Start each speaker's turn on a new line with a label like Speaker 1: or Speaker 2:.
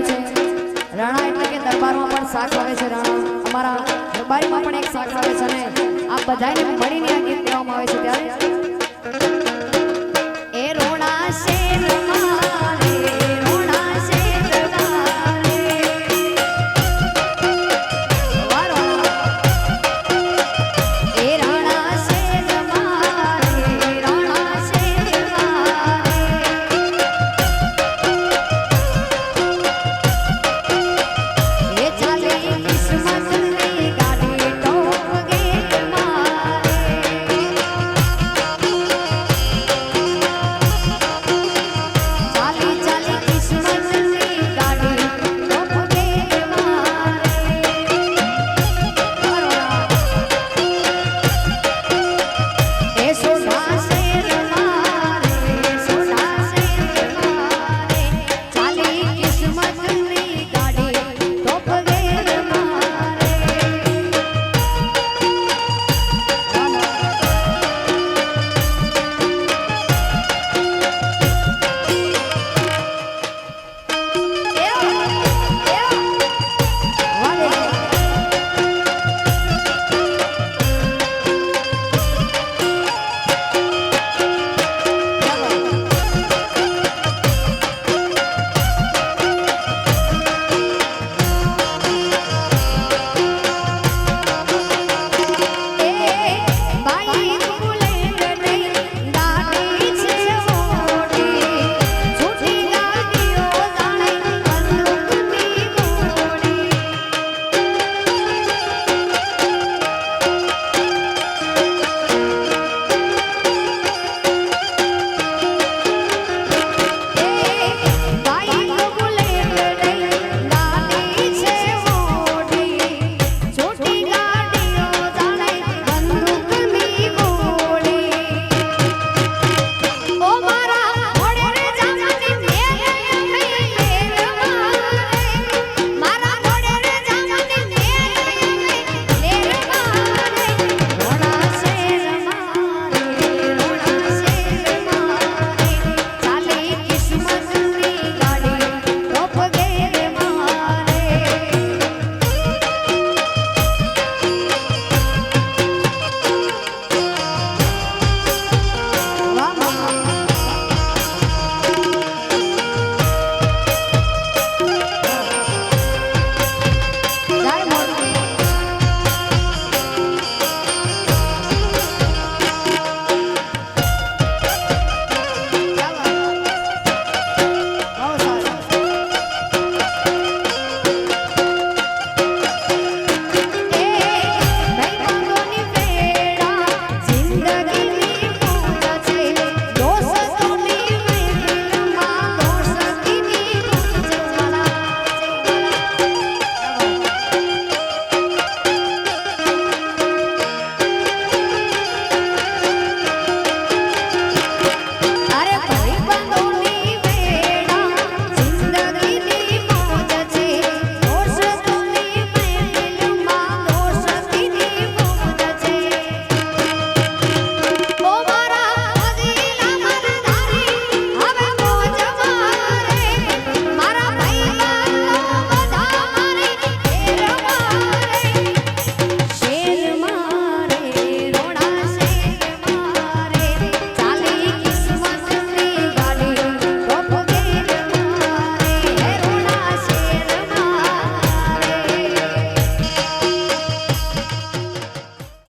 Speaker 1: Video આવ્યું છે. રાણા એટલે કે દરબારમાં પણ શાક આવે છે. રાણા, અમારા દરબારીમાં પણ એક શાક આવે છે અને આ બધાને મળીને આ ગીત લેવામાં આવે છે ત્યારે